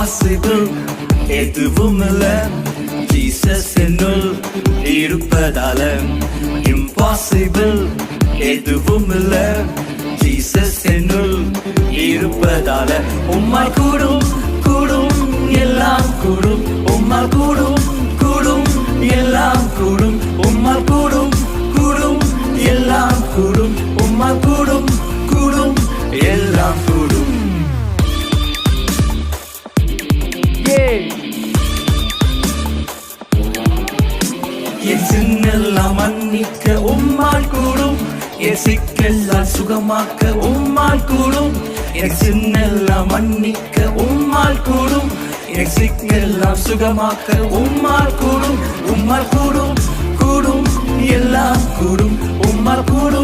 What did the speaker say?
impossible எதுவும் இல்ல. Jesus என்னுள் இருப்பதால இம்பாசிபிள் எதுவும் இல்ல. ஜீசஸ் என்னுள் இருப்பதால உம்மால் கூடும் கூடும் எல்லாம் கூடும். என் சின்னெல்லாம் மன்னிக்க உம்மால் கூடும். என் சிக்கெல்லாம் சுகமாக்க உம்மால் கூடும். என் சின்னெல்லாம் மன்னிக்க உம்மால் கூடும். என் சிக்கெல்லாம் சுகமாக்க உம்மால் கூடும். உம்மால் கூடும் கூடும் எல்லாம் கூடும். உம்மால் கூடும்.